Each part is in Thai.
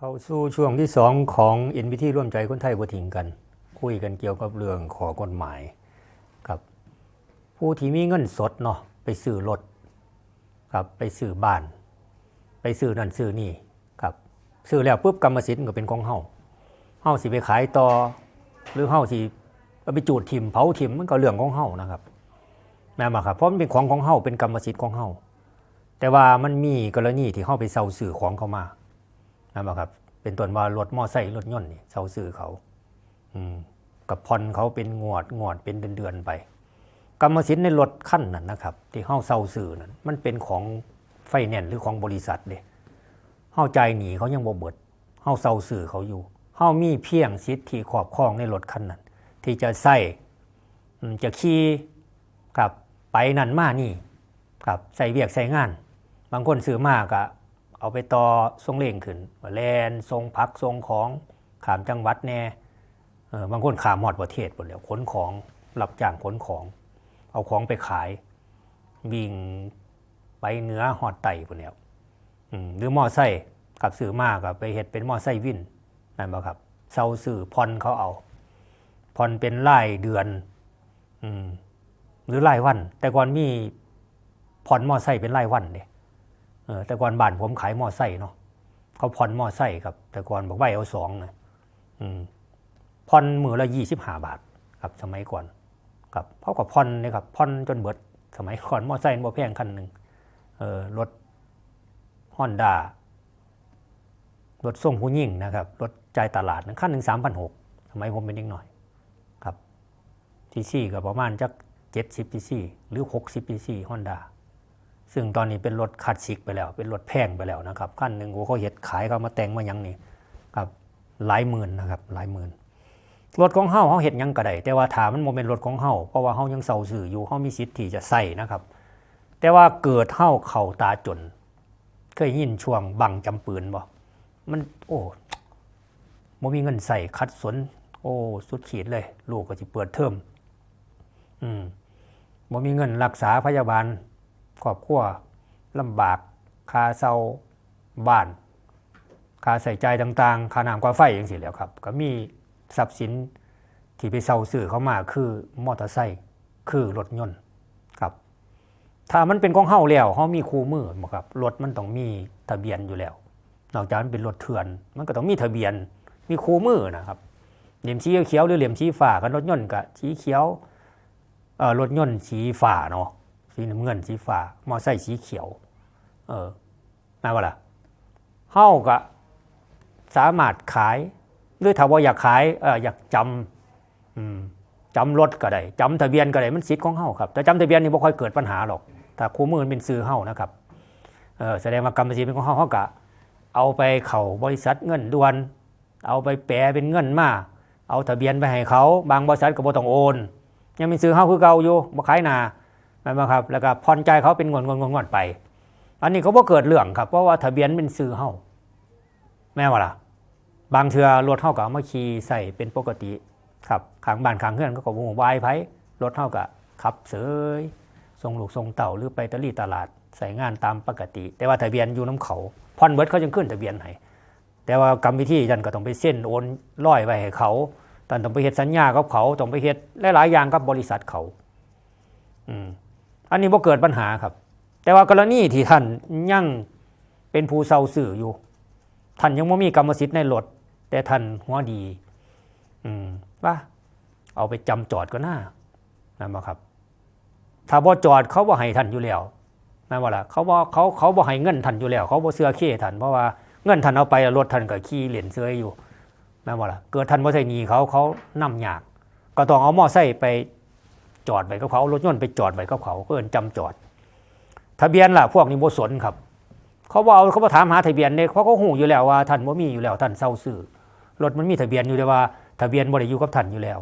เข้าสู่ช่วงที่สองของ NPT ร่วมใจคนไทยบ่ทิ้งกัน คุยกันเกี่ยวกับเรื่องขอกฎหมายกับ ผู้ที่มีเงินสดเนาะไปซื้อรถครับไปซื้อบ้าน ไปซื้อนั่นซื้อนี่ครับซื้อแล้วปุ๊บกรรมสิทธิ์ก็เป็นของเฮาเฮาสิไปขายต่อ หรือเฮาสิไปจูดทิมเผาทิมมันก็เรื่องของเฮานะครับแม่นบ่ครับเพราะมันเป็นของของเฮาเป็นกรรมสิทธิ์ของเฮาแต่ว่ามันมีกรณีที่เฮาไปเซาซื้อของเขามา นะครับ เป็นต้นว่ารถมอไซค์รถยนต์นี่เซาซื้อเขา อืมกับผ่อนเขาเป็นงวดงวดเป็นเดือนๆไป กรรมสิทธิ์ในรถขั้นนั้นนะครับ ที่เฮาเซาซื้อนั้นมันเป็นของไฟแนนซ์หรือของบริษัทเด้เฮาใจหนีเขายังบ่เบิดเฮาเซาซื้อเขาอยู่เฮามีเพียงสิทธิ์ที่ครอบครองในรถคันนั้นที่จะใส่จะขี่กับไปนั่นมานี่ครับใส่เวียกใส่งาน บางคนซื้อมากอะ เอาไปต่อทรงเล่งขึ้นแลนทรงพักทรงของขามจังหวัดแน่เออบางคนขามหอดประเทศหมดแล้วขนของรับจ้างขนของ เอาของไปขายวิ่งไปเหนือหอดไต่หมดแล้วหรือมอไซค์ขับสื่อมากกับไปเห็ดเป็นมอไซค์วินนั่นบ่ครับเซาสื่อพอนเขาเอาพอนเป็นรายเดือนอืมหรือรายวัน แต่ก่อนมีผ่อนมอไซค์เป็นรายวันเด้เออ แต่ก่อนบ้านผมขายมอไซค์เนาะเขาผ่อนมอไซค์ครับ แต่ก่อนบอกใบเอาสองนะอืมผ่อนมือละยี่สิบห้าบาท ครับ สมัยก่อนครับเพราะกับผ่อนเนี่ยครับผ่อนจนเบิด สมัยก่อนมอไซค์บ่แพงคันหนึ่งเออรถฮอนด้ารถส่งผู้ยิ่งนะครับรถจ่ายตลาดนะคันหนึ่งสามพันหกสมัยผมเป็นเด็กหน่อยครับทีซีก็ประมาณจักเจ็ดสิบทีซีหรือหกสิบทีซีฮอนด้า ซึ่งตอนนี้เป็นรถคลาสสิกไปแล้ว เป็นรถแพงไปแล้วนะครับขั้นหนึ่งโอ้เขาเห็ดขายเขามาแต่งมาหยังนี่ครับหลายหมื่นนะครับหลายหมื่นรถของเฮาเฮาเห็ดยังก็ไดแต่ว่าถามมันโมเป็นรถของเฮาเพราะว่าเฮายังเซาสื่ออยู่เฮามีสิทธิ์ที่จะใส่นะครับ แต่ว่าเกิดเฮาเข่าตาจน เคยยินช่วงบังจำปืนบ่มันโอ้บ่มีเงินใส่คัดสน โอ้สุดขีดเลย ลูกก็สิเปิดเทอมอืมบ่มีเงินรักษาพยาบาล ครอบครัวลำบากคาเช่าบ้านคาใส่ใจต่างๆคาน้ำค่าไฟอย่างสิแล้วครับ ก็มีทรัพย์สินที่ไปเช่าซื้อเข้ามาคือมอเตอร์ไซค์คือรถยนต์ครับ ถ้ามันเป็นของเฮาแล้วเฮามีคู่มือบ่ครับรถมันต้องมีทะเบียนอยู่แล้ว นอกจากมันเป็นรถเถื่อน มันก็ต้องมีทะเบียนมีคู่มือนะครับเหลี่ยมสีเขียวหรือเหลี่ยมสีฟ้ากันรถยนต์กับสีเขียวเอ่อรถยนต์สีฟ้าเนาะ สีน้ำเงินสีฟ้ามอไซค์สีเขียว เออมาว่าล่ะเฮาก็สามารถขายหรือถ้าว่าอยากขายเอออยากจำจำรถก็ได้จำทะเบียนก็ได้มันสิทธิ์ของเฮาครับแต่จำทะเบียนนี่บ่ค่อยเกิดปัญหาหรอกถ้าคู่มือมันเป็นซื้อเฮานะครับเออแสดงว่ากรรมสิทธิ์เป็นของเฮาเฮาก็เอาไปเข้าบริษัทเงินด่วน เอาไปแปลเป็นเงินมาเอาทะเบียนไปให้เขา บางบริษัทก็บ่ต้องโอน ยังเป็นซื้อเฮาคือเก่าอยู่บ่ขายหนา แม่นบ่ครับ แล้วก็ผ่อนใจเขาเป็นงวดงวดงวดงวดไป อันนี้เขาบ่เกิดเรื่องครับ เพราะว่าทะเบียนเป็นซื้อเฮาแม่ว่าล่ะ บางเทือรถเฮาก็เอามาขี่ใส่เป็นปกติ ครับขางบ้านขางเฮือนก็ก็บ่ฮู้วายไผรถเฮาก็ขับเสยส่งลูกส่งเต่าหรือไปตะลี่ตลาดใส่งานตามปกติ แต่ว่าทะเบียนอยู่น้ำเขาผ่อนเบิดเขาจึงขึ้นทะเบียนให้แต่ว่ากรรมวิธีจันก็ต้องไปเส้นโอนร้อยไว้ให้เขาตอนต้องไปเฮ็ดสัญญากับเขาต้องไปเฮ็ดหลายๆอย่างกับบริษัทเขา อืม อันนี้บ่เกิดปัญหาครับ แต่ว่ากรณีที่ท่านยังเป็นผู้เซาสื่ออยู่ ท่านยังไม่มีกรรมสิทธิ์ในรถแต่ท่านหัวดี อืมว่าเอาไปจำจอดก็น่านั่นบ่ครับถ้าบ่จอดเขาบ่ให้ท่านอยู่แล้วนั่นว่าล่ะเขาบ่เขาเขาบ่ให้เงินท่านอยู่แล้ว เขาบ่เสื้อเคท่านเพราะว่าเงินท่านเอาไปรถท่านก็ขี่เหรียญเสื้ออยู่นั่นว่าล่ะเกิดท่านบ่ใช่หนีเขาเขานํยาก ก็ต้องเอามอไซค์ไป จอดไว้กับเขารถยนต์ไปจอดไว้กับเขาก็เอินจำจอด ทะเบียนล่ะพวกนี้โบสนครับ เขาบอาเขาบอถามหาทะเบียนเนี่ยเขาก็หูอยู่แล้วว่าท่านว่ามีอยู่แล้วท่านเศร้าซื้อรถมันมีทะเบียนอยู่แต่ว่า ทะเบียนบริยู่กับท่านอยู่แล้ว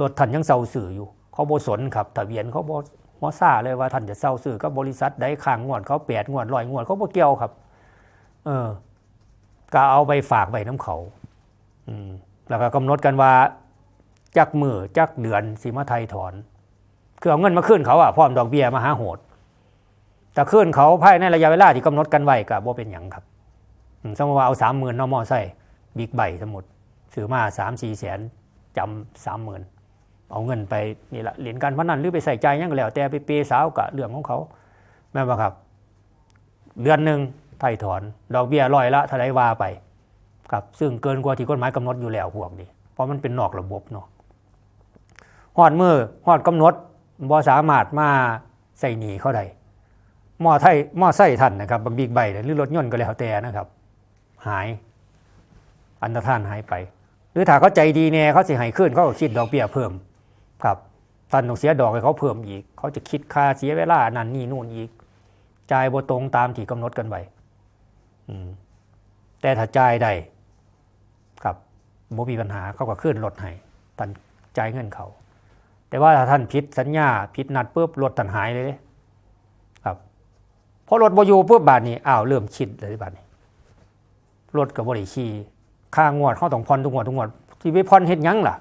รถท่านยังเศร้าซื้ออยู่ เขาโบสนครับ ทะเบียนเขาบหัวซาเลยว่าท่านจะเศร้าซื้อกับบริษัทใดข้างงวดเขาแปดงวดร้อยงวดเขาบ่เกี่ยวครับ เออก็เอาไปฝากไว้น้ำเขา อืมแล้วก็กำหนดกันว่า จักมือจักเดือนสีมาไทยถอน คือเอาเงินมาขึ้นเขาอะพร้อมดอกเบี้ยมาหาโหด แต่ขึ้นเขาภายในระยะเวลาที่กำหนดกันไว้กับว่าเป็นอย่างครับสมมติว่าเอาสามหมื่นนอมอไซค์บิ๊กไบสมมติซื้อมาสามสี่แสนจำสามหมื่นเอาเงินไปนี่แหละเหรียญการพนันหรือไปใส่ใจยังก็แล้ว แต่ไปเปย์สาวกะเรื่องของเขาแม่บ่ครับ เดือนหนึ่งไถ่ถอน ดอกเบี้ยร้อยละท่าไรว่าไป ครับ ซึ่งเกินกว่าที่กฎหมายกำหนดอยู่แล้วพวกนี้เพราะมันเป็นนอกระบบเนาะ อดมือหอดกำหนดบ่สามารถมาใส่หนีเขาได้หม้อไทยหม้อไส้ทันนะครับบางบิ๊กไบค์หรือรถยนต์ก็แล้วแต่นะครับ หาย อันตรธานหายไป หรือถ้าเขาใจดีแน่เขาสิให้ขึ้นเขาก็คิดดอกเบี้ยเพิ่ม ครับท่านต้องเสียดอกให้เขาเพิ่มอีก เขาจะคิดค่าเสียเวลานั่นนี่นู่นอีกจ่ายบ่ตรงตามที่กำหนดกันไว้อืมแต่ถ้าจ่ายได้ครับบ่มีปัญหาเขาก็ขึ้นรถให้ท่านจ่ายเงินเขา แต่ว่าถ้าท่านผิดสัญญาผิดนัดปุ๊บรถท่านหายเลยเด้ครับพอรถบ่อยู่ปุ๊บบาทนี้อ้าวเริ่มคิดเลยบาทนี้รถกับ่ได้ขี่ค่างวดเขาต้องผ่อนทุกงวดทุกงวดที่ไปผ่อนเฮ็ดยังล่ะ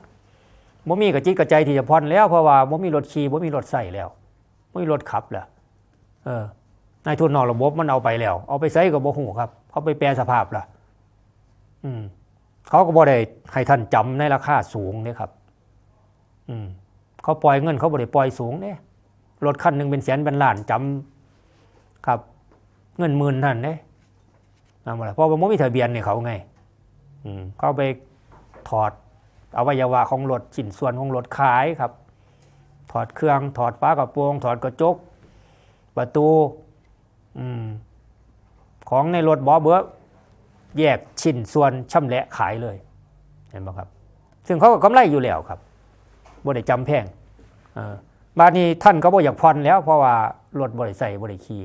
บ่มีกระจิตกระใจที่จะผ่อนแล้วเพราะว่าบ่มีรถขี่บ่มีรถใส่แล้วบ่มีรถขับล้วเออนายทุนนอกระบบมันเอาไปแล้ว เอาไปใช้กับบ่ฮู้ครับ เขาไปแปลสภาพล่ะ อืม เขาก็บ่ได้ให้ท่านจำในราคาสูงเนี่ยครับ อืม เขาปล่อยเงินเขาบ่ได้ปล่อยสูงเนี่ยรถคันหนึ่งเป็นแสนเป็นล้านจำครับ เงินหมื่นท่านเนี่ยเอามาละเพราะว่ามันมีทะเบียนเนี่ยเขาไงอืมเขาไปถอดอวัยวะของรถชิ้นส่วนของรถขายครับ ถอดเครื่องถอดฝากระโปรง ถอดกระจก ประตูอืมของในรถบอเบิร์กแยกชิ้นส่วนช่ำแหละขายเลย เห็นไหมครับ ซึ่งเขาก็กำไรอยู่แล้วครับ บ่ได้จำแพงเออบาดนี้ท่านก็บ่อยากผ่อนแล้ว เพราะว่ารถบ่ได้ใส่บ่ได้ขี่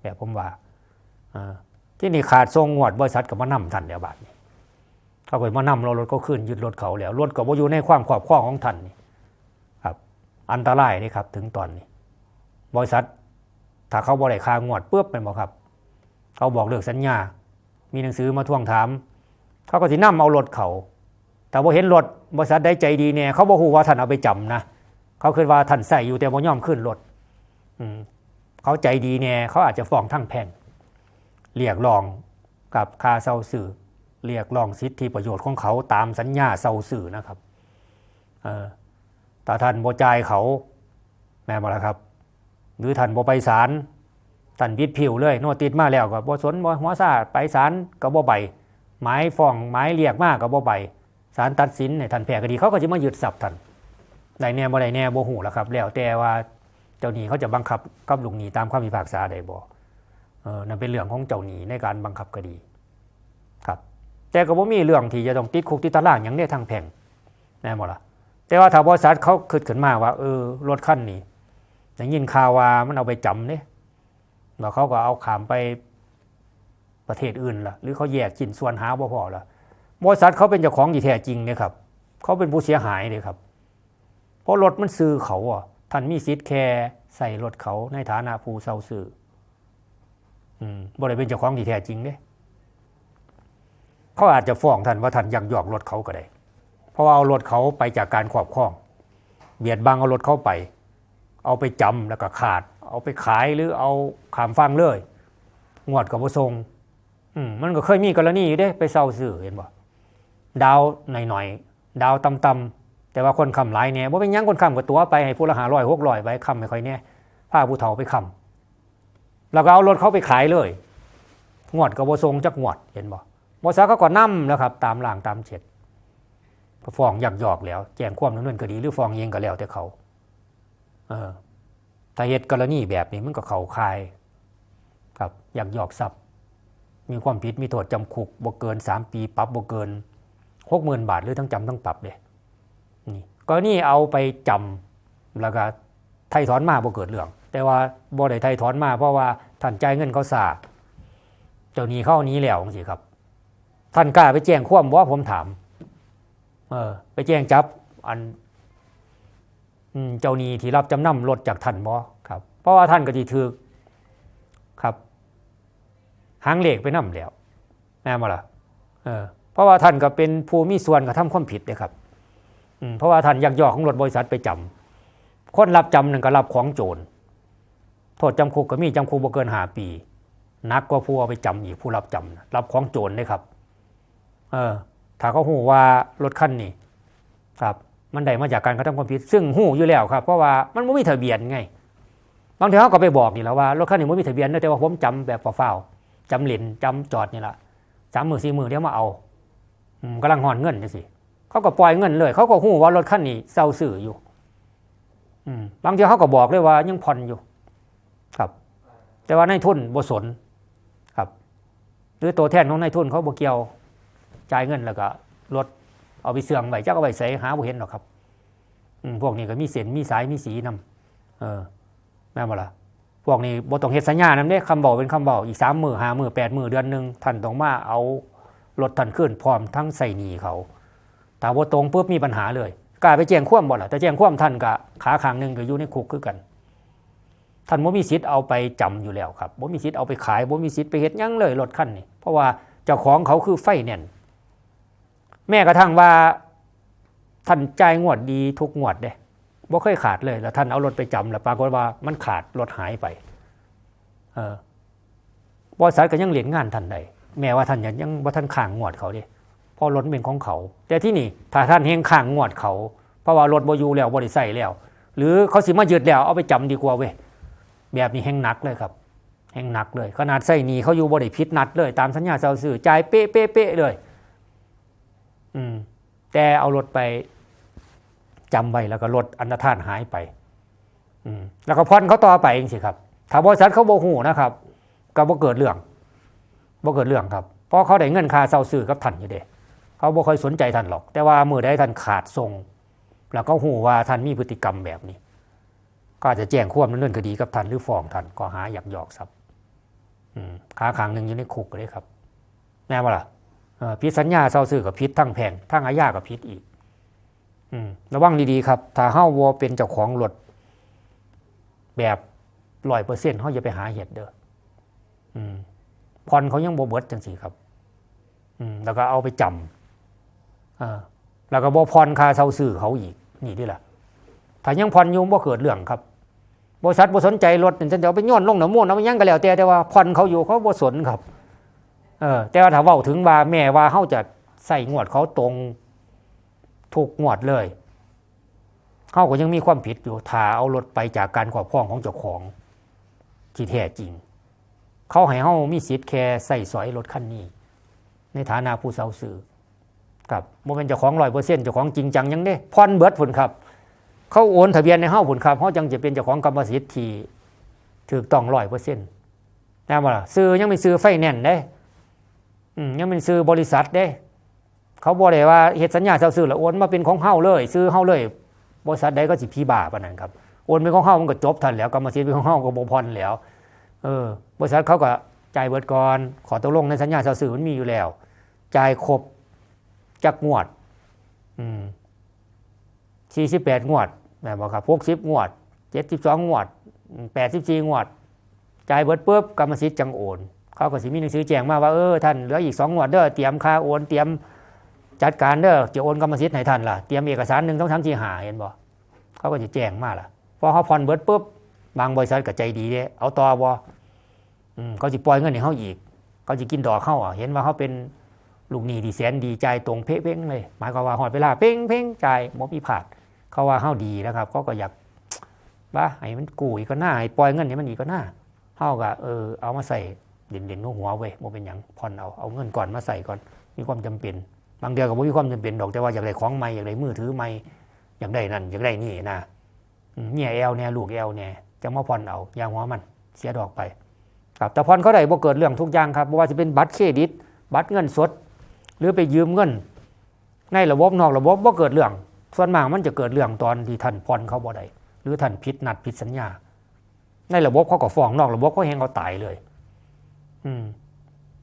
แบบผมว่าที่นี่ขาดทรงงวดบริษัทกับมานำท่านแล้วบาดนี้เขาไปมานำเรารถเขาขึ้นยึดรถเขาแล้วรถก็บ่อยู่ในความครอบครองของท่านนี่ครับอันตรายนี่ครับถึงตอนนี้บริษัทถ้าเขาบริคางวดปุ๊บเป็นบ่ครับ เขาบอกเลิกสัญญา มีหนังสือมาทวงถาม เขาก็สินำเอารถเขา แต่ว่าเห็นรถบริษัทได้ใจดีเนี่ยเขาบอกหูว่าท่านเอาไปจำนะเขาคิดว่าท่านใส่อยู่แต่บ่ยอมขึ้นรถเขาใจดีเนี่ยเขาอาจจะฟ้องทั้งแพ่งเรียกร้องกับคาเซาสื่อเรียกร้องสิทธิประโยชน์ของเขาตามสัญญาเซาสื่อนะครับแต่ท่านบ่จ่ายเขาแม่นบ่ล่ะครับ หรือท่านบ่ไปศาลท่านวิดผิวเลยโนติดมาแล้วก็บ่สนบ่หัวซาไปศาลก็บ่ใบหมายฟ้องหมายเรียกมาก็บ่ใบ ศาลตัดสินให้ท่านแพ้คดีเขาก็จะมายึดทรัพย์ท่านได้แน่บ่ได้แน่บ่ฮู้ล่ะครับ แล้วแต่ว่าเจ้าหนี้เขาจะบังคับกับลูกหนี้ตามคำพิพากษาได้บ่เออนั่นเป็นเรื่องของเจ้าหนี้ในการบังคับคดีครับ แต่ก็บ่มีเรื่องที่จะต้องติดคุกติดตารางอย่างได้ทางแพ่งแน่บ่ล่ะแต่ว่าถ้าบริษัทเขาคิดขึ้นมาว่าเออรถคันนี้ได้ยินข่าวว่ามันเอาไปจำเนี่ยแล้วเขาก็เอาขามไปประเทศอื่นล่ะ หรือเขาแยกชิ้นส่วนหาบ่พอล่ะ บริษัทเขาเป็นเจ้าของที่แท้จริงเนี่ยครับ เขาเป็นผู้เสียหายเลยครับ เพราะรถมันซื้อเขาอะท่านมีสิทธิ์แค่ใส่รถเขาในฐานะผู้เช่าซื้ออืมบ่ได้เป็นเจ้าของที่แท้จริงเนี่ยเขาอาจจะฟ้องท่านว่าท่านยักยอกรถเขาก็ได้ เพราะว่าเอารถเขาไปจากการครอบครอง เบียดบังเอารถเขาไป เอาไปจำแล้วก็ขาด เอาไปขายหรือเอาขามฟังเลย งวดกับประทรงอืมมันก็เคยมีกรณีอยู่เด้ ไปเศร้าซื้อเห็นบ่ ดาวหน่อยๆ ดาวต่ำๆแต่ว่าคนคำหลายเนี่ยว่าเป็นยังคนคำกับตัวไปให้ผู้ละหาร้อยหกร้อยไปคำไม่ค่อยเนี่ยผ้าผู้เฒ่าไปคำแล้วก็เอารถเขาไปขายเลยงวดกับประทรงจักงวดเห็นบ่บริษัทเขาก็นั่มแล้วครับ ตามหลังตามเช็ดก็ฟ้องยักยอกแล้ว แจ้งความดำเนินคดีหรือฟ้องเองก็แล้วแต่เขา เออถ้าเหตุกรณีแบบนี้มันก็เขาคาย ครับยักยอกทรัพย์ มีความผิดมีโทษจำคุกบ่เกิน3ปีปรับบ่เกิน หกหมื่นบาทหรือทั้งจำทั้งปรับเด้นี่กรณีเอาไปจำแล้วก็ไถ่ถอนมาบ่เกิดเรื่อง แต่ว่าบ่ได้ไถ่ถอนมาเพราะว่าท่านจ่ายเงินเขาซาเจ้าหนี้เข้านี้แล้วจังซี่ครับ ท่านกล้าไปแจ้งความบ่าผมถาม เออ ไปแจ้งจับอันเจ้าหนี้ที่รับจำนำรถจากท่านบ่ครับ เพราะว่าท่านก็สิถือครับหางเหล็กไปนำแล้วแม่นบ่ล่ะ เออ เพราะว่าท่านก็เป็นผู้มีส่วนกระทำความผิดเด้ครับเพราะว่าท่านยักยอกของรถบริษัทไปจำคนรับจำหนั่นก็รับของโจรโทษจำคุกก็มีจำคุกบ่เกินห้าปีนักกว่าผู้เอาไปจำอีกผู้รับจำรับของโจรเลยครับ เออ ถ้าเขาหูว่ารถคันนี้ครับ มันได้มาจากการกระทำความผิด ซึ่งหูอยู่แล้วครับ เพราะว่ามันไม่มีทะเบียนไง บางทีเขาก็ไปบอกนี่แล้วว่ารถคันนี้ไม่มีทะเบียนแต่ว่าผมจำแบบเฝ้าๆจำเหรียญจำจอดนี่แหละสามหมื่นสี่หมื่นเดี๋ยวมาเอา กำลังหอนเงินจังสิเขาก็ปล่อยเงินเลย เขาก็หู้ว่ารถคันนี้เศร้าสื่ออยู่อืมบางทีเขาก็บอกเลยว่ายังผ่อนอยู่ ครับ แต่ว่าในายทุนบสนครับ หรือตัวแทนของนายทุนเขาบเกี่ยวจ่ายเงินแล้วก็รถเอาไปเสื่องไว้จักเอาไปใส่หาบ่เห็นหรอกครับอืมพวกนี้ก็มีเส้นมีสายมีสีนำเออแม่นบ่ล่ะพวกนี้บ่ต้องเฮ็ดสัญญานำเด้คำเว้าเป็นคำเว้าอีก3มื้อ5มื้อ8มื้อเดือนหนึงท่านต้องมาเอา รถท่านขึ้นพร้อมทั้งใส่หนีเขาถ้าบ่าตรงปุ๊บมีปัญหาเลยกล้าไปแจ้งความบ่ล่ะแต่แจ้งความท่านก็ขาขางหนึ่งก็อยู่ในคุกคือกันท่านบ่มีสิทธิ์เอาไปจำอยู่แล้วครับบ่มีสิทธิ์เอาไปขายบ่มีสิทธิ์ไปเฮ็ดยังเลยรถคันนี้เพราะว่าเจ้าของเขาคือไฟแนนแม้กระทั่งว่าท่านจ่ายงวดดีทุกงวดเด้บ่เคยขาดเลย แล้วท่านเอารถไปจำแล้วปรากฏว่ามันขาดรถหายไป เออบริษัทก็ยังเหรียญงานท่านใด แม้ว่าท่านยังยังว่าท่านข้างงวดเขาเด้เพราะรถมันเป็นของเขา แต่ที่นี่ถ้าท่านเฮงข้างงวดเขา เพราะว่ารถบอยู่แล้วบริใส่แล้ว หรือเขาสิมายึดแล้วเอาไปจำดีกว่าเว้ยแบบนี้แห้งหนักเลยครับแห้งหนักเลยขนาดใส่หนีเขาอยู่บริพิษนัดเลย ตามสัญญาเซาสื่อจ่ายเป๊ะเป๊ะเป๊ะเลย อืม แต่เอารถไปจำไว้แล้วก็รถอันตรธานหายไป อืม แล้วก็พ่อนเขาต่อไปเองสิครับ ถ้าบริษัทเขาโบหูนะครับก็บ่เกิดเรื่อง บ่เกิดเรื่องครับเพราะเขาได้เงินค่าเซาสื่อกับท่านอยู่เด้เขาบ่ค่อยสนใจท่านหรอก แต่ว่าเมื่อได้ท่านขาดทรง แล้วก็หูว่าท่านมีพฤติกรรมแบบนี้ ก็อาจจะแจ้งความดำเนินคดีกับท่านหรือฟ้องท่านก็หาอยากหยอกทรัพย์อืมขาขังหนึ่งอยู่ในคุกเลยครับแน่ว่าล่ะเอ่อพิษสัญญาเศร้าซื้อกับพิษทั้งแพงทั้งอาญากับพิษอีกอืมระวังดีๆครับ ถ้าเฮ้าวอเป็นเจ้าของรถแบบร้อยเปอร์เซ็นต์เขาอย่าไปหาเหตุเด้ออืม พรเขายังโบเบิดจังสี่ครับ อืมแล้วก็เอาไปจำอ่าแล้วก็บอพรคาเศร้าซื้อเขาอีก นี่ที่ละถ้ายังผ่อนอยู่บ่เกิดเรื่องครับบริษัทบ่สนใจรถนี่ฉันจะเอาไปย้อนลงหน้ำมูลเอาไปยังก็แล้วแต่แต่ว่าผ่อนเขาอยู่เขาบ่สนครับ เออ แต่ว่าถ้าเว้าถึงว่าแม่ว่าเฮาจะใส่งวดเขาตรงถูกงวดเลยเฮาก็ยังมีความผิดอยู่ถ้าเอารถไปจากการครอบครองของเจ้าของที่แท้จริง เขาให้เฮามีสิทธิ์แค่ใส่สอยรถคันนี้ ในฐานะผู้เซาซื้อครับบ่เป็นเจ้าของ100%เซ็นต์เจ้าของจริงจังยังเด้ผ่อนเบิดพุ่นครับ เขาโอนทะเบียนในห้าผลครับเขาจังจะเป็นเจ้าของกรรมสิทธิ์ที่ถูกต้องร้อยเปอร์เซ็นต์นะบ่ล่ะซื้อยังไม่ซื้อไฟแนนซ์ได้ยังเป็นซื้อบริษัทได้ เขาบอกเลยว่าเหตุสัญญาเช่าซื้อแล้วโอนมาเป็นของเฮาเลย ซื้อเฮาเลย บริษัทใดก็สิพี่บาปนนั้นครับโอนเป็นของเฮามันก็จบทันแล้วกรรมสิทธิ์เป็นของเฮาก็บ่พรแล้ว เออ บริษัทเขาก็จ่ายเบิดก่อนขอตกลงในสัญญาเช่อมันมีอยู่แล้วจ่ายครบจักงวดสี่สิบแปดงวดแม่บอกครับพวกสิบงวดเจ็ดสิบสองงวดแปดสิบสี่งวดจ่ายเบิดปุ๊บกรรมสิทธิ์จังโอนเขาก็สิมีหนังสือแจ้งมาว่าเออท่านเหลืออีกสองงวดเด้อเตรียมค่าโอนเตรียมจัดการเด้อจะโอนกรรมสิทธิ์ให้ท่านล่ะเตรียมเอกสารหนึ่งต้องทำที่หาเห็นบ่เขาก็จะแจ้งมาล่ะพอเขาผ่อนเบิดปุ๊บบางบริษัทก็ใจดีเด้เอาต่อบ่อืม เขาจะปล่อยเงินให้เขาอีก เขาจะกินดอกเขาอะเห็นว่าเขาเป็นลูกหนี้ดีแสนดีใจตรงเพ่งเลย หมายความว่าหอดเวลาเพ่งเพ่งๆจ่ายบ่มีผาดเขาว่าเฮาดีนะครับเขาก็อยากว่าให้มันกู้อีกก็หน้าให้ปล่อยเงินให้มันอีกก็หน้าเฮาก็เออเอามาใส่เด่นเด่นหัวเว้ยบ่เป็นหยังผ่อนเอาเอาเงินก่อนมาใส่ก่อนมีความจำเป็น บางเดือนก็บ่มีความจำเป็นดอกแต่ว่าอยากได้ของใหม่อยากได้มือถือใหม่อยากได้นั่นอยากได้นี่นะเมียแอลเนี่ยลูกแอลเนี่ยจะมาผ่อนเอาอย่างหัวมันเสียดอกไป ครับแต่ผ่อนเขาได้บ่เกิดเรื่องทุกอย่างครับบ่ว่าจะเป็นบัตรเครดิต บัตรเงินสด หรือไปยืมเงิน ในระบบนอกระบบบ่เกิดเรื่อง ส่วนมากมันจะเกิดเรื่องตอนที่ท่านผ่อนเขาบ่ได้หรือท่านผิดนัดผิดสัญญา ในระบบเขาก็ฟ้องนอกระบบเขาแหงเขาตายเลย อืม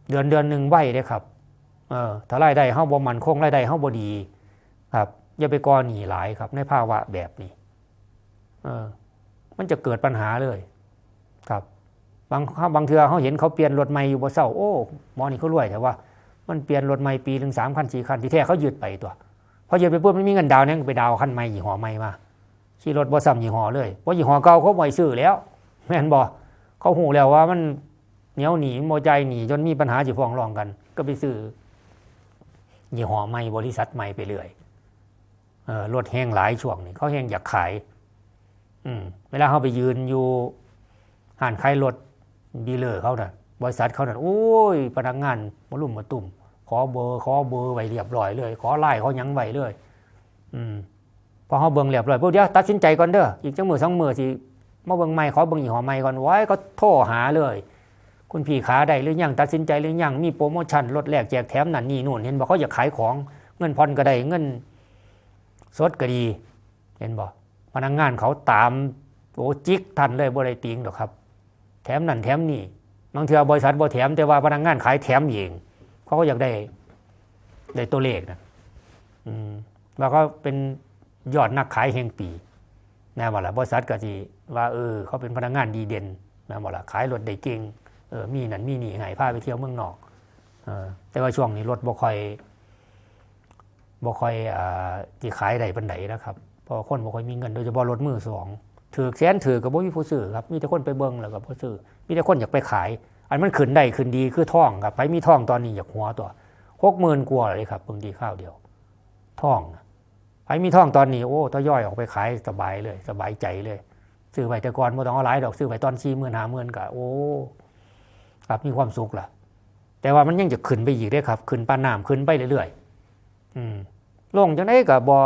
เดือนเดือนหนึ่งไหวเด้ครับ เออถ้ารายได้เฮาบ่มันคงรายได้เฮาบ่ดี ครับ อย่าไปก่อหนี้หลายครับ ในภาวะแบบนี้ เออ มันจะเกิดปัญหาเลย บางบางเทือเขาเห็นเขาเปลี่ยนรถใหม่อยู่บ่เศร้าโอ้หมอนี่เขารวยแต่ว่า มันเปลี่ยนรถใหม่ปีหนึ่งสามคันสี่คันที่แท้เขายืดไปตัวพอยืดไปปุ๊บมันมีเงินดาวน์เนี่ยไปดาวน์คันใหม่ยี่ห้อใหม่มาขี่รถบ่ซ้ำยี่ห้อเลยเพราะยี่ห้อเก่าเขาบ่ซื้อแล้วแม่นบ่เขาหูแล้วว่ามันเหนียวหนีโมใจหนีจนมีปัญหาสิฟ้องร้องกัน ก็ไปซื้อยี่ห้อใหม่บริษัทใหม่ไปเรื่อยเออรถแห้งหลายช่วงนี่เขาแห้งอยากขาย อืมเวลาเขาไปยืนอยู่ห้านขายรถ ดีเลอร์เขาน่ะบริษัทเขาน่ะโอ้ยพนักงานมาลุ่มมาตุ่ม ขอเบอร์ ขอเบอร์ไว้เรียบร้อยเลย ขอไล่เขายังไว้เลย อืมพอเขาเบิ่งเรียบร้อยปุ๊บเดี๋ยวตัดสินใจก่อนเด้ออีกจังมือสองมือสิมาเบิ่งใหม่ขอเบิ่งอีหอใหม่ก่อนไว้ก็โทรหาเลย คุณพี่ขาได้หรือยังตัดสินใจหรือยังมีโปรโมชั่นลดแลกแจกแถมนั่นนี่นู่นเห็นบอกเขาอยากขายของเงินผ่อนก็ได้เงินสดก็ดี เห็นบอกพนักงานเขาตามโอ้จิกทันเลยบ่ได้ติงหรอกครับ แถมนั่นแถมนี่บางเทือบริษัทบ่แถมแต่ว่าพนักงานขายแถมเองเขาก็อยากได้ได้ตัวเลขนะอืมแล้วก็เป็นยอดนักขายแห่งปีนะว่าละบริษัทก็สิว่าเออเขาเป็นพนักงานดีเด่นนะว่าละขายรถได้เก่งเออมีนั่นมีนี่ไงพาไปเที่ยวเมืองนอกเออแต่ว่าช่วงนี้รถบ่ค่อยบ่ค่อยอ่าที่ขายได้ปานใดนะครับเพราะคนบ่ค่อยมีเงินโดยเฉพาะรถมือสอง ถือแสนถือก็บ่มีผู้ซื้อครับมีแต่คนไปเบิ่งแล้วก็บ่ซื้อมีแต่คนอยากไปขาย อันมันขึ้นได้ขึ้นดีคือท่องครับไปมีท่องตอนนี้อยากหัวตัวหกหมื่นกว่าเลยครับเพิ่งดีข้าวเดียวท่องไปมีท่องตอนนี้โอ้ถ้าย่อยออกไปขายสบายเลย สบายใจเลย ซื้อไปแต่ก่อนไม่ต้องเอาหลายดอกซื้อไปตอนสี่หมื่นห้าหมื่นก็โอ้ครับมีความสุขล่ะ แต่ว่ามันยังจะขึ้นไปอีกได้ครับ ขึ้นปานน้ำขึ้นไปเรื่อยๆอืมลงจังไดกับบอ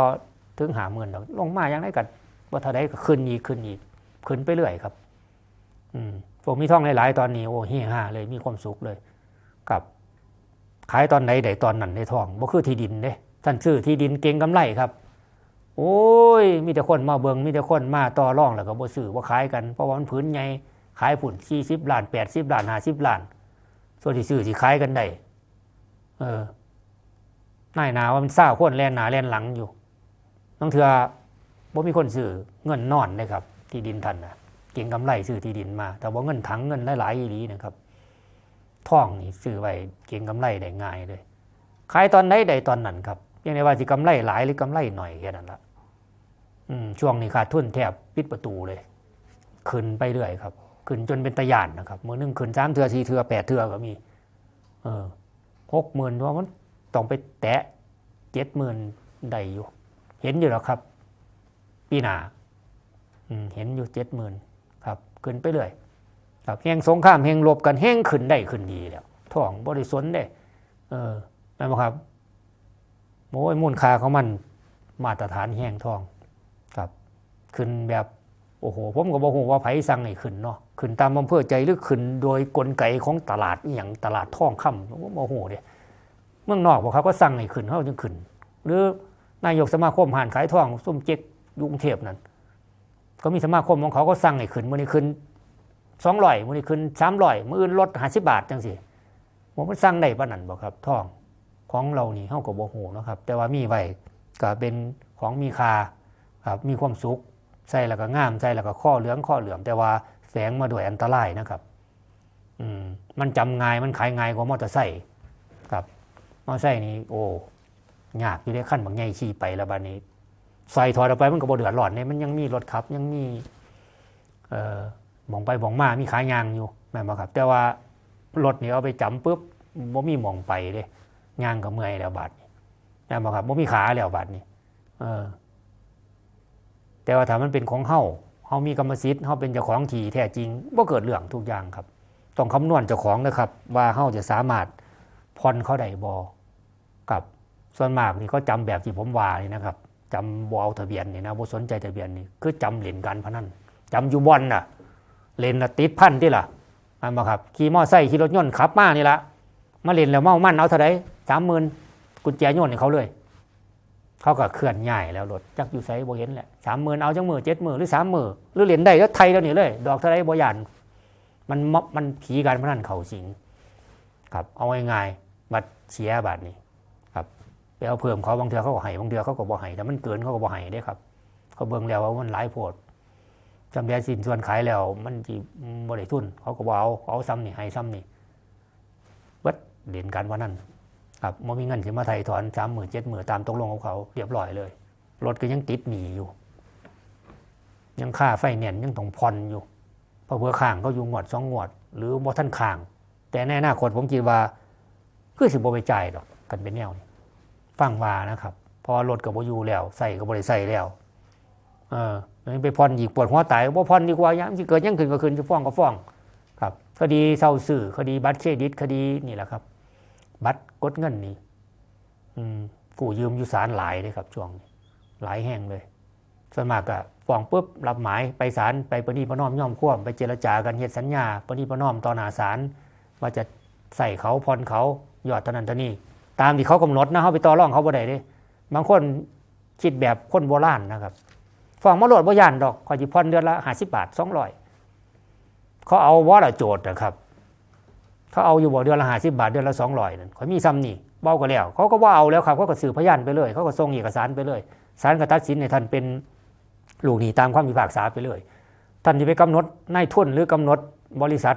ถึงหาหมื่นดอกลงมาจังไดกับ ว่าเท่าไดก็ขึ้นอีกขึ้นอีกขึ้นไปเรื่อยครับ อืมผมมีท่องหลายๆตอนนี้โอ้เฮียห้าเลยมีความสุขเลย กับ ขายตอนไหนใดตอนนั้นในท่องบ่คือที่ดินเด้ท่านซื้อที่ดินเก่งกำไรครับ โอ้ย มีแต่คนมาเบิงมีแต่คนมาต่อรองแล้วก็บ่ซื้อบ่ขายกันเพราะว่ามันผืนใหญ่ขายผุ่น40ล้าน80ล้าน50ล้าน ส่วนที่ซื้อที่ขายกันได้เออนายหนาว่ามันซ่าคนแลนหนาแลนหลังอยู่ต้องเถื่อ บ่มีคนซื้อเงินนอนเลยครับ ที่ดินท่านนะเก่งกำไรซื้อที่ดินมา แต่ว่าเงินถังเงินหลายๆอีหลีนะครับท่องนี่ซื้อไว้เก่งกำไรได้ง่ายเลยขายตอนไหนได้ตอนนั้นครับเพียงว่าสิกำไรหลายหรือกำไรหน่อยแค่นั้นละอืมช่วงนี้ขาดทุนแทบปิดประตูเลยขึ้นไปเรื่อยครับขึ้นจนเป็นตะยานนะครับมือหนึงขึ้นสามเทือสี่เทือแปดเทือก็มี เออหกหมื่นว่ามันต้องไปแตะเจ็ดหมื่นได้อยู่ เห็นอยู่แล้วครับ ปีหนาเห็นอยู่เจ็ดหมื่นครับ ขึ้นไปเรื่อยครับแห่งสงครามแห่งรบกันแห่งขึ้นได้ขึ้นดีแล้วท่องบริสุทธิ์ได้ เออนั่นบ่ครับโอ้ยมูลค่าของมันมาตรฐานแห่งทองครับ ขึ้นแบบโอ้โหผมก็บอกว่าไผสั่งให้ขึ้นเนาะขึ้นตามอำเภอใจหรือขึ้นโดยกลไกของตลาดอย่างตลาดท่องคำผมโมโหเด้เมืองนอกบอกเขาก็สั่งให้ขึ้นเขาจึงขึ้น หรือนายกสมาคมหานขายท่องส้มเจ๊ก ยกรุงเทพนั่นก็มีสมาคมของเขาก็สั่งให้ขึ้นมื่อนี้ขึ้นสองร้อยมื่อนี้ขึ้นสามร้อยมื่ออื่นลดห้าสิบบาทจังสิผมมันสั่งได้ปะนั่นบอกครับท่องของเรานี่เขาก็บ่โหเนะครับ แต่ว่ามีไว้ก็เป็นของมีค่าครับมีความสุขใส่แล้วก็งามใส่แล้วก็ข้อเหลืองข้อเหลือมแต่ว่าแฝงมาด้วยอันตรายนะครับ อืมมันจำง่ายมันขายง่ายกว่ามอเตอร์ไซค์ครับมอเตอร์ไซค์นี่โอ้ยากอยู่ในขั้นบางใหญ่ขี่ไปแล้วบาดนี้ ใส่ถอดออกไปมันก็บ่เดือดร้อนเนี่ยมันยังมีรถขับยังมีเอ่อมองไปหมองมามีขายยางอยู่แม่นบ่ครับ แต่ว่ารถนี่เอาไปจำปุ๊บบ่มีหมองไปเลยยางก็เมื่อยแล้วบาดนี้แม่นบ่ครับบ่มีขาแล้วบาดนี้เออ แต่ว่าถ้ามันเป็นของเฮาเฮามีกรรมสิทธิ์เฮาเป็นเจ้าของที่แท้จริงบ่เกิดเรื่องทุกอย่างครับ ต้องคำนวณเจ้าของนะครับ ว่าเฮาจะสามารถผ่อนเขาได้บ่กับส่วนมากนี่เขาจำแบบที่ผมว่านี่นะครับ จำบ่เอาทะเบียนนี่นะบ่สนใจทะเบียนนี่คือจำเล่นการพนันจำอยู่บอนน่ะเล่นน่ะติดพันที่ล่ะอันบ่ครับขี่มอไซค์ขี่รถยนต์ขับมานี่ละมาเล่นแล้วเมามันเอาเท่าใด30,000กุญแจโยนให้เขาเลย เขาก็เคลื่อนย้ายแล้วรถจักอยู่ไสบ่เห็นแหละสามหมื่นเอาจังหมือเจ็ดหมื่นหรือสามหมื่นหรือเหรียญได้แล้วไทยแล้วนี่เลย ดอกเท่าไรบ่ยานมันมมันผีการพนันเขาสิงครับเอาง่ายๆบัตรเสียบาทนี้ ไปเอาเพิ่มเขาบางเทือเขาก็ให้บางเทือเขาก็บ่ให้แต่มันเกินเขาก็บ่ให้ได้ครับ เขาเบิ่งแล้วว่ามันหลายโพดจำแบสินส่วนขายแล้ว มันจีบ่ได้ทุนเขาก็บ่เอาเอาซ้ำนี่ให้ซ้ำนี่เบิดเหรียญการพนันครับบ่มีเงินสิมาไถ่ถอนสามหมื่นเจ็ดหมื่นตามตกลงของเขาเรียบร้อยเลยรถก็ยังติดหนีอยู่ ยังค่าไฟแนนซ์ยังต้องผ่อนอยู่เพราะเพื่อข้างเขาอยู่งวดสองงวด หรือบ่ท่านข้าง แต่ในอนาคตผมคิดว่า คือสิบ่ไปจ่ายดอกกันเป็นแนวนี้ ฟังว่านะครับ พอรถกับบอยู่แล้วใส่ก็บ่ได้ใส่แล้วเออไปผ่อนอีกปวดหัวตายบ่ผ่อนดีกว่ายังสิเกิดยังขึ้นก็ขึ้นจะฟ้องก็ฟ้อง ครับ คดีเศร้าสื่อคดีบัตรเครดิตคดีนี่แหละครับ บัตรกดเงินนี่อืมกู้ยืมอยู่ศาลหลายเลยครับช่วงหลายแห่งเลยส่วนมากก็ฟ้องปุ๊บรับหมายไปศาลไปประนีประนอมย่อมควมไปเจรจากันเฮ็ดสัญญาประนีประนอมต่อหน้าศาลว่าจะใส่เขาผ่อนเขายอดเท่านั้นเท่านี้ ตามที่เขากำหนดนะเขาไปต่อรองเขาบ่ได้เด้บางคนคิดแบบคนโบราณนะครับฟ้องมาโหลดบ่ยานดอกขอยสิผ่อนเดือนละ50บาท200เขาเอาว่าละโจทย์นะครับ เขาเอาอยู่บ่เดือนละ50บาทเดือนละ200นั่นข่อมีซ้ำนี่เบ้าก็แล้ว เขาก็ว่าเอาแล้วครับเขาก็สืบพยานไปเลย เขาก็ส่งเอกสารไปเลยศาลก็ตัดสินให้ท่านเป็นลูกหนี้ตามความพิพากษาไปเลย ท่านจะไปกำหนดนายทุนหรือกำหนดบริษัท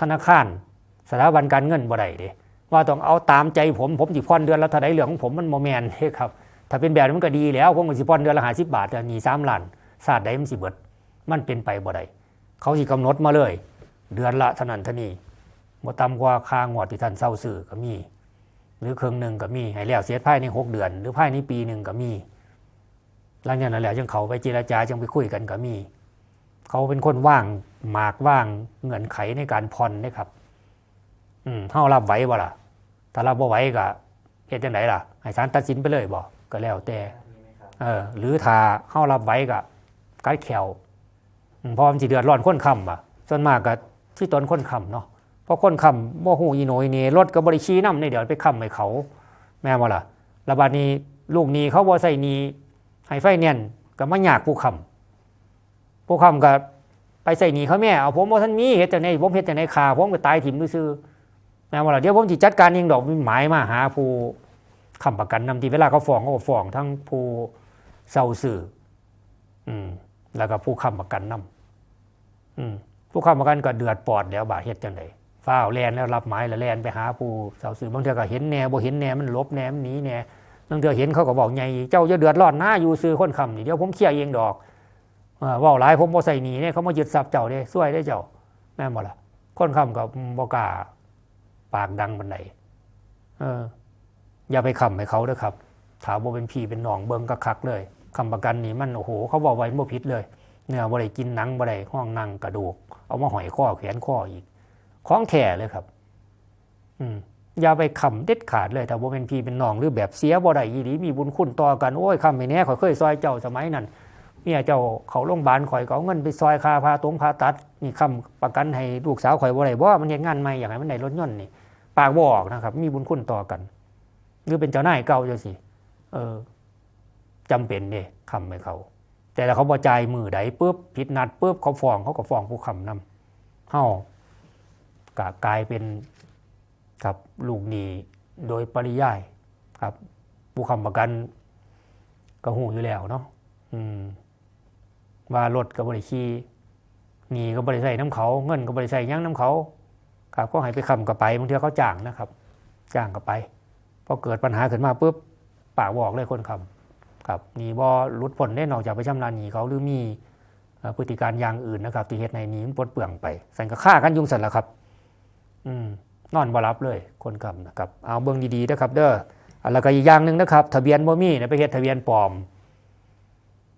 ธนาคารสถาบันการเงินบ่ได้เด้ ว่าต้องเอาตามใจผมผมสิผ่อนเดือนละเท่าใดเรื่องของผมมันโมแมนเด้ครับถ้าเป็นแบบนั้นมันก็ดีแล้วผมก็สิผ่อนเดือนละ50บาทแต่หนี่3ล้านศาสตร์ใดมันสิเบิด มันเป็นไปบ่ได้เขาสิกำหนดมาเลย เดือนละเท่านั้นเท่านี้บ่ต่ำกว่าค่างวดที่ท่านเศร้าซื้อก็มี หรือเครึ่งหนึ่งก็มีให้แล้วเสียภายในหกเดือน หรือภายในปีหนึ่งก็มีหลังจากนั้นแล้วจังเขาไปเจรจาจังไปคุยกันก็มี เขาเป็นคนว่างหมากว่างเงื่อนไขในการผ่อนนะครับ อืมเฮารับไหวบ่ล่ะ ถ้ารับบ่ไหวก็เฮ็ดจังไดล่ะให้ศาลตัดสินไปเลยบ่ก็แล้วแต่เออหรือถ้าเฮารับไหวก็กัดแขวอืมเพราะมันสิเดือดร้อนคนค้ำอะส่วนมากก็ที่ตนคนค้ำเนาะเพราะคนค้ำบ่ฮู้อีโหนอีเหนรถก็บ่ได้ชี้นำในเดี๋ยวไปค้ำให้เขา แม่นบ่ล่ะแล้วบัดนี้ลูกหนี้เขาบ่ใส่หนี้ให้ไฟแนนซ์ก็มายากผู้ค้ำผู้ค้ำก็ไปใส่หนี้เขาแม่เอาผมบ่ทันมีเฮ็ดจังไดผมเฮ็ดจังไดค่าผมก็ตายถิ่มซื่อๆ แม่ว่าเดี๋ยวผมสิจัดการเองดอกมีหมายมาหาผู้ค้ำประกันนำทีเวลาเขาฟ้องเขาก็ฟ้องทั้งผู้เซาสื่ออืมแล้วก็ผู้ค้ำประกันนำอืมผู้ค้ำประกันก็เดือดปอดแล้วบาดเฮ็ดจังไดฟ้าวแลนแล้วรับหมายแล้วแลนไปหาผู้เซาสื่อบางเทื่อก็เห็นแน่บ่เห็นแน่มันลบแน่มันหนีแน่บางเทื่อเห็นเขาก็บอกใหญ่เจ้าจะเดือดร้อนนะอยู่ซื้อคนคำนี่เดี๋ยวผมเคลียร์เองดอกว้าหลายผมบ่ใส่หนีเนี่ยเขามายึดทรัพย์เจ้าเด้ซวยได้เจ้าแม่นบ่ล่ะคนคำก็บ่กล้า ปากดังบันไดเอออย่าไปคำให้เขาเด้อครับ ถามว่าเป็นพี่เป็นน้องเบิงกะคักเลยคำประกันนี่มันโอ้โห เขาบอกไว้บ่ผิดเลย เนื้อบ่ได้กินหนังบ่ได้ห้องนั่งกระดูก เอามาหอยข้อแขนข้ออีกของแท้เลยครับ อืมอย่าไปคำเด็ดขาดเลยถ้าว่าเป็นพี่เป็นน้องหรือแบบเสียบ่ได้อีหลีมีบุญคุณต่อกันโอ้ยคำไปแน่ข่อยเคยซอยเจ้าสมัยนั้นเมียเจ้าเขาโรงพยาบาลข่อยก็เอาเงินไปซอยค่าพาตรงพาตัดนี่คำประกันให้ลูกสาวข่อยบ่ได้บ่มันเฮ็ดงานใหม่อยากให้มันได้รถยนต์นี่ ปากบอกนะครับ มีบุญคุณต่อกัน หรือเป็นเจ้านายเก่าจังสิเออจำเป็นเด้คำให้เขา แต่ถ้าเขาบอใจมือใดปุ๊บผิดนัดปุ๊บเขาฟ้องเขาก็ฟ้องผู้คำนำเฮากะกลายเป็นกับลูกหนี้โดยปริยายครับ ผู้คำประกันก็หูอยู่แล้วเนาะอืมว่ารถก็บบริขี่หนีก็บริใส่น้ำเขา เงินก็บริใส่ยั้งน้ำเขา ครับก็ให้ไปคำกับไปบางทีเขาจ้างนะครับจ้างกับไปพอเกิดปัญหาขึ้นมาปุ๊บปากบอกเลยคนคำครับหนีบอรุดพ้นได้นอกจากไปชำระหนีเขาหรือมีพฤติการอย่างอื่นนะครับที่เหตุในนี้มันปลดเปลืองไปสันก็ฆ่ากันยุ่งสันละครับ อืมนอนบรับเลยคนคำนะครับ เอาเบื้องดีๆนะครับ เด้ออันแล้วก็อีกอย่างหนึ่งนะครับ ทะเบียนบ่มีนี่ยไปเฮ็ดทะเบียนปลอม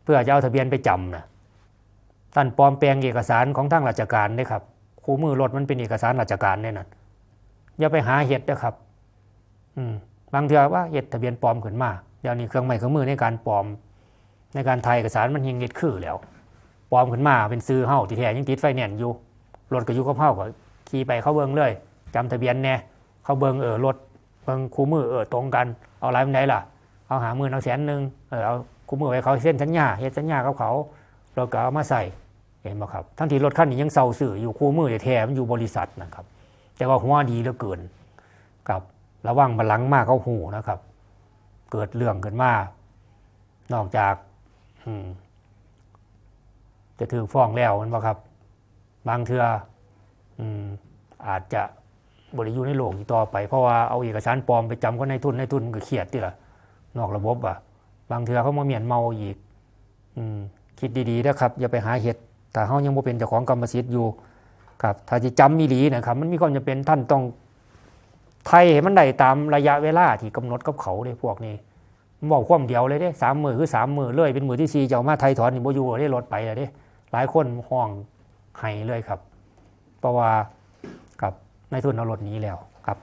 เพื่อจะเอาทะเบียนไปจำนะท่านปลอมแปลงเอกสารของทางราชการเด้ครับ คู่มือรถมันเป็นเอกสารราชการเนี่ยนะอย่าไปหาเห็ดนะครับ อืมบางเทือว่าเห็ดทะเบียนปลอมขึ้นมาเดี๋ยวนี้เครื่องไม้เครื่องมือในการปลอม ในการถ่ายเอกสารมันยังเห็ดคือแล้วปลอมขึ้นมาเป็นซื้อเฮ้าที่แท้ยังติดไฟแนนซ์อยู่รถก็อยู่กับเฮ้าก็ขี่ไปเข้าเบิงเลยจำทะเบียนแน่เข้าเบิงเออรถเบิงคู่มือเออตรงกันเอาอะไรมันไหนล่ะเอาหามื่นเอาแสนหนึ่งเออเอาคู่มือไว้เขาเส้นสัญญาเฮ็ดสัญญากับเขาเราก็เอามาใส่ เห็นไหมครับ ทั้งที่รถคันนี้ยังเซาสื่ออยู่คู่มือแท้ๆมันอยู่บริษัทนะครับ แต่ว่าหัวดีเหลือเกินกับระวังบันลังมากเขาหูนะครับ เกิดเรื่องขึ้นมานอกจากอืจะถือฟ้องแล้วมันบ่ครับ บางเทืออืมอาจจะบริยูในโลกต่อไป เพราะว่าเอาเอกสารปลอมไปจำก็ในทุนในทุนก็เครียดที่ละนอกระบบอะ บางเทือเขามาเมียนเมาอีก อืม คิดดีๆนะครับ อย่าไปหาเห็ด แต่เขายังบ่เป็นเจ้าของกรรมสิทธิ์อยู่ครับถ้าจะจำมีหลีนะครับมันมีความจำเป็นท่านต้องไทยให้มันได้ตามระยะเวลาที่กำหนดกับเขาเลยพวกนี้ผมบอกความเดียวเลยเด้สามมือคือสามมือเลยเป็นมือที่สี่จะเอามาไทยถอนนี่โบยูได้รถไปเลยเด้หลายคนห้องไห้เลยครับ เพราะว่ากับนายทุนเอารถนี้แล้ว